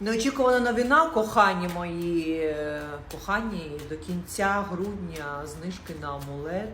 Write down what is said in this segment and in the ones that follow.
Неочікувана новина, кохані мої, кохані, до кінця грудня знижки на амулет.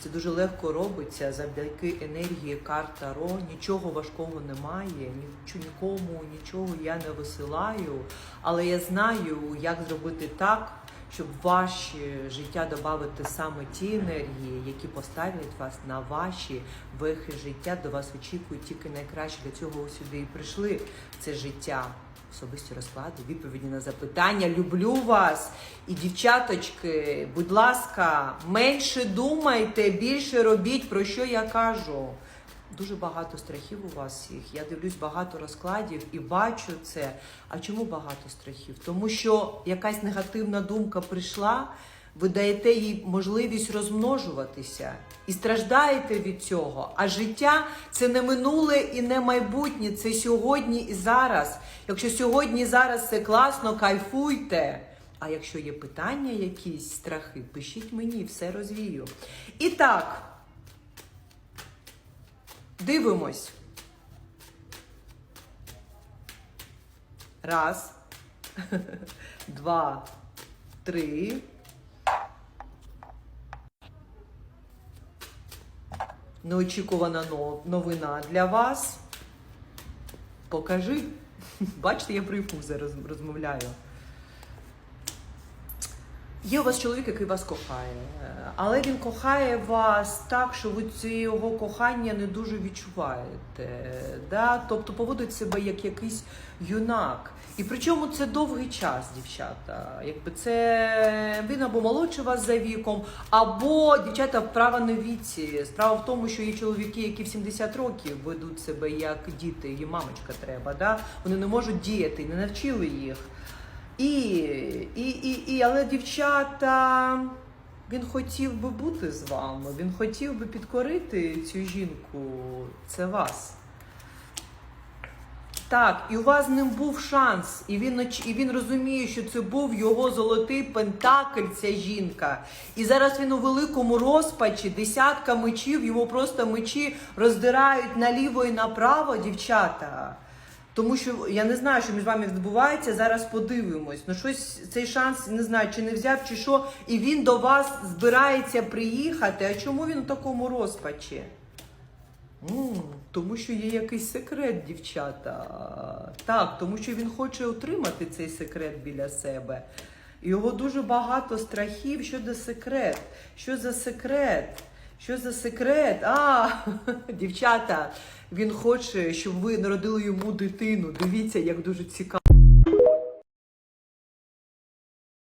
Це дуже легко робиться завдяки енергії карт Таро. Нічого важкого немає, нікому, нічого я не висилаю. Але я знаю, як зробити так, щоб в ваше життя додати саме ті енергії, які поставлять вас на ваші вехи життя. До вас очікують тільки найкраще. Для цього ви сюди і прийшли це життя. Особисті розклади, відповіді на запитання. Люблю вас. І дівчаточки, будь ласка, менше думайте, більше робіть, про що я кажу. Дуже багато страхів у вас всіх. Я дивлюсь багато розкладів і бачу це. А чому багато страхів? Тому що якась негативна думка прийшла, ви даєте їй можливість розмножуватися і страждаєте від цього. А життя це не минуле і не майбутнє, це сьогодні і зараз. Якщо сьогодні і зараз все класно, кайфуйте. А якщо є питання, якісь страхи, пишіть мені, все розвію. І так. Дивимось. Раз, два, три. Неочікувана но- новина для вас. Покажи. Бачите, я про яку зараз розмовляю. Є у вас чоловік, який вас кохає, але він кохає вас так, що ви це його кохання не дуже відчуваєте. Да? Тобто поводить себе як якийсь юнак. І причому це довгий час, дівчата. Якби це він або молодший вас за віком, або дівчата вправа на віці. Справа в тому, що є чоловіки, які в 70 років ведуть себе як діти, їм мамочка треба. Да? Вони не можуть діяти, не навчили їх. І, і, і, і, але дівчата, він хотів би бути з вами, він хотів би підкорити цю жінку. Це вас. Так, і у вас ним був шанс, і він і він розуміє, що це був його золотий пентакль, ця жінка. І зараз він у великому розпачі, десятка мечів, його просто мечі роздирають наліво і направо, дівчата. Тому що я не знаю, що між вами відбувається. Зараз подивимось. Ну щось цей шанс не знаю, чи не взяв, чи що. І він до вас збирається приїхати. А чому він у такому розпачі? Тому що є якийсь секрет, дівчата. Так, тому що він хоче отримати цей секрет біля себе. Його дуже багато страхів. Що за секрет? Що за секрет? Що за секрет? А, дівчата, він хоче, щоб ви народили йому дитину. Дивіться, як дуже цікаво.